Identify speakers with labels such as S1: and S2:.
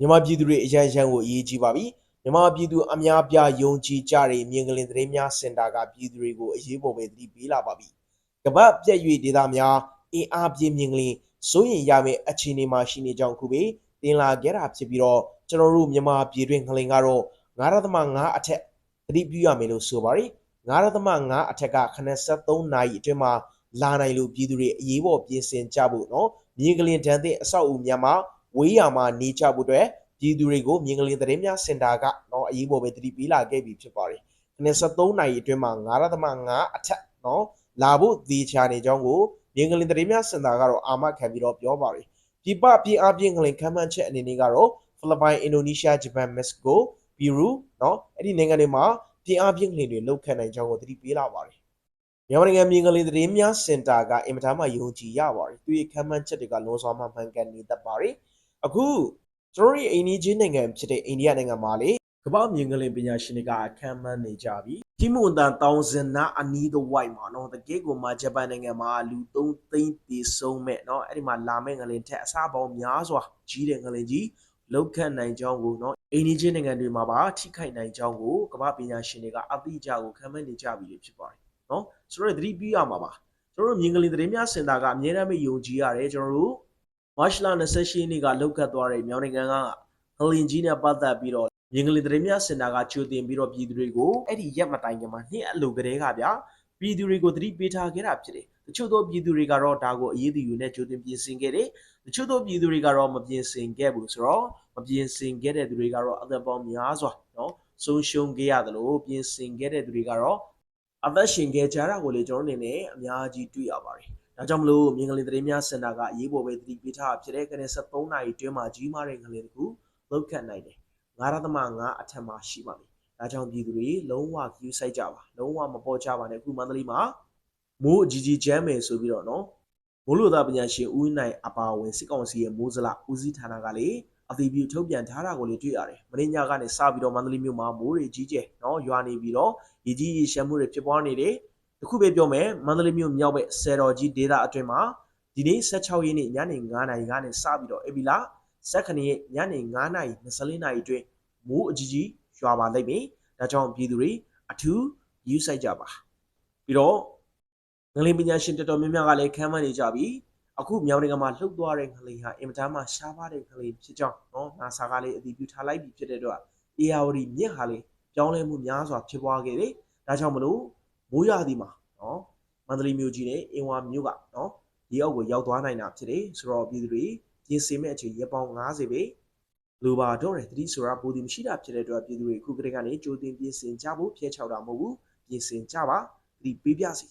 S1: မြန်မာပြည်သူတွေအရန်ရန်ကိုအရေးကြီးပါပြီမြန်မာပြည်သူအများပြားယုံကြည်ကြတဲ့မြင်ကလင်သတင်းများစင်တာကပြည်သူတွေကိုအရေးပေါ်ပဲသတိပေးလာပါပြီကမ္ဘာပြည့်၍ဒေသများအင်အားပြင်းမြင်ကလင်စိုးရင်ရမယ့်အခြေအနေမှာရှိနေကြောင်းခုပဲတင်လာခဲ့တာဖြစ်ပြီးတော့ကျွန်တော်တို့မြန်မာပြည်တွင်ငလင်ကတော့9.5အထက်သတိပြုရမယ်လို့ဆိုပါတယ်9.5အထက်က83နာရီအတွင်းမှာလာနိုင်လို့ပြည်သူတွေအရေးပေါ်ပြင်ဆင်ကြဖို့နော်မြင်ကလင်တန်းတဲ့အဆောက်အဦများမှာ ဝေးရမှာနေကြဖို့အတွက်ပြည်သူတွေကိုမြင်ကလေးသတင်းများစင်တာကနော်အရေးပေါ်ပဲတတိပေးလာခဲ့ပြီဖြစ်ပါတယ်။93နိုင်အတွင်းမှာ9.5အထက်နော်လာဖို့ဒီချာနေကြောင်းကိုမြင်ကလေးသတင်းများစင်တာကတော့အာမခံပြီးတော့ပြောပါတယ်။ပြပပြအပြင်းကလေးခံမှန်းချက်အနေနဲ့ကတော့ဖိလစ်ပိုင်၊အင်ဒိုနီးရှား၊ဂျပန်၊မက္ကဆီကို၊ပီရူနော်အဲ့ဒီနိုင်ငံတွေမှာပြအပြင်းကလေးတွေလောက်ခံနိုင်ကြောင်းကိုတတိပေးလာပါတယ်။မြန်မာနိုင်ငံမြင်ကလေးသတင်းများစင်တာကအင်မတန်မှယုံကြည်ရပါတယ်။သူရဲ့ခံမှန်းချက်တွေကလုံးစွာမှမှန်ကန်နေတတ်ပါတယ်။ အခုကျွန်တော်တို့ရဲ့အိန္ဒိချင်းနိုင်ငံဖြစ်တဲ့အိန္ဒိယနိုင်ငံမှာလေကမ္ဘာမြင်ကလင်ပညာရှင်တွေကအခမ်းအနားနေကြပြီ။ဒီမွန်တန်တောင်စင်နာအနီးတစ်ဝိုက်မှာနော်တကယ်ကိုမှဂျပန်နိုင်ငံမှာလူ3သိန်းတည်ဆုံးမဲ့နော်အဲ့ဒီမှာလာမဲ့ငလင်ထက်အစားပေါင်းများစွာကြီးတဲ့ငလင်ကြီးလောက်ခတ်နိုင်ကြောင်းကိုနော်အိန္ဒိချင်းနိုင်ငံတွေမှာပါထိခိုက်နိုင်ကြောင်းကိုကမ္ဘာပညာရှင်တွေကအသိကြကိုခံမှန်းနေကြပြီလို့ဖြစ်ပါတယ်နော်ဆိုတော့သတိပြုရမှာပါကျွန်တော်တို့မြင်ကလေးသတင်းများစင်တာကအများအားဖြင့်ယုံကြည်ရတယ်ကျွန်တော်တို့ မတ်လ28ရက်နေ့ကလောက်ကတ်သွားတဲ့မြောင်နိုင်ငံကဟလင်ကြီးနဲ့ပတ်သက်ပြီးတော့မြင်ကလေးသတင်းများစင်တာကကြိုတင်ပြီးတော့ပြည်သူတွေကိုအဲ့ဒီရက်မတိုင်ခင်မှာနှစ်အလိုကလေးကဗျာပြည်သူတွေကိုသတိပေးထားခဲ့တာဖြစ်တယ်တချို့သောပြည်သူတွေကတော့ဒါကိုအရေးတယူနဲ့ကြိုတင်ပြင်ဆင်ခဲ့တယ်တချို့သောပြည်သူတွေကတော့မပြင်ဆင်ခဲ့ဘူးဆိုတော့မပြင်ဆင်ခဲ့တဲ့သူတွေကတော့အသက်ပေါင်းများစွာနော်ဆုံးရှုံးခဲ့ရတယ်လို့ပြင်ဆင်ခဲ့တဲ့သူတွေကတော့အသက်ရှင်ခဲ့ကြတာကိုလေကျွန်တော်အနေနဲ့အများကြီးတွေ့ရပါတယ် ဒါကြောင့်မလို့မြင်ကလေးသတင်းများစင်တာကအရေးပေါ်ပဲသတိပေးထားဖြစ်တဲ့ကနေ73နာရီတွင်းမှာကြီးမားတဲ့ငလင်တကူလောက်ခတ်နိုင်တယ်9.5အထက်မှာရှိပါမယ်ဒါကြောင့်ပြည်သူတွေလုံးဝ view စိုက်ကြပါလုံးဝမပေါ်ကြပါနဲ့အခုမန္တလေးမှာမိုးအကြီးကြီးကျမ်းမယ်ဆိုပြီးတော့နော်မိုးလိုသားပညာရှင်ဦးနိုင်အပါဝင်စစ်ကောင်စီရဲ့မိုးစလဦးစီးဌာနကလေအသီးပြုထုတ်ပြန်ထားတာကိုလေတွေ့ရတယ်မင်းညကနေစပြီးတော့မန္တလေးမြို့မှာမိုးတွေကြီးကျယ်နော်ရွာနေပြီးတော့ရေကြီးရေရှမ်းမှုတွေဖြစ်ပွားနေတယ် တခုပဲပြောမယ်မန္တလေးမြို့မြောက်ဘက်ဆယ်တော်ကြီးဒေသအတွင်းမှာဒီနေ့16ရက်နေ့ညနေ9:00နာရီကနေစပြီးတော့အပီလာစက္ကန့်ရဲ့ညနေ9:24နာရီအတွင်းမိုးအကြီးကြီးရွာပါလိမ့်မယ်ဒါကြောင့်ပြည်သူတွေအထူးယူဆိုင်ကြပါပြီးတော့ငလင်ပညာရှင်တော်တော်များများကလည်းခံမှန်းနေကြပြီးအခုမြောင်းနိုင်ငံမှာလှုပ်သွားတဲ့ငလင်ဟာအင်မတန်မှရှားပါတဲ့ငလင်ဖြစ်ကြောင်းနော် NASA ကလည်းအတည်ပြုထားလိုက်ပြီးဖြစ်တဲ့အတွက် AR မြစ်ဟာလည်းပြောင်းလဲမှုများစွာဖြစ်ပွားခဲ့တယ်ဒါကြောင့်မလို့ မိုးရွာသည်မှာနော်မန္တလေးမြို့ကြီးနဲ့အင်ဝါမြို့ကနော်ရေအောက်ကိုရောက်သွားနိုင်တာဖြစ်တယ်ဆိုတော့ပြည်သူတွေပြင်ဆင်မဲ့အချိန်ရပောင်90ပဲလိုပါတော့တယ်တတိဆိုရပူတည်မရှိတာဖြစ်တဲ့အတွက်ပြည်သူတွေခုကတည်းကနေကြိုတင်ပြင်ဆင်ကြဖို့ဖျက်ချောက်တာမဟုတ်ဘူးပြင်ဆင်ကြပါတတိပေးပြစီ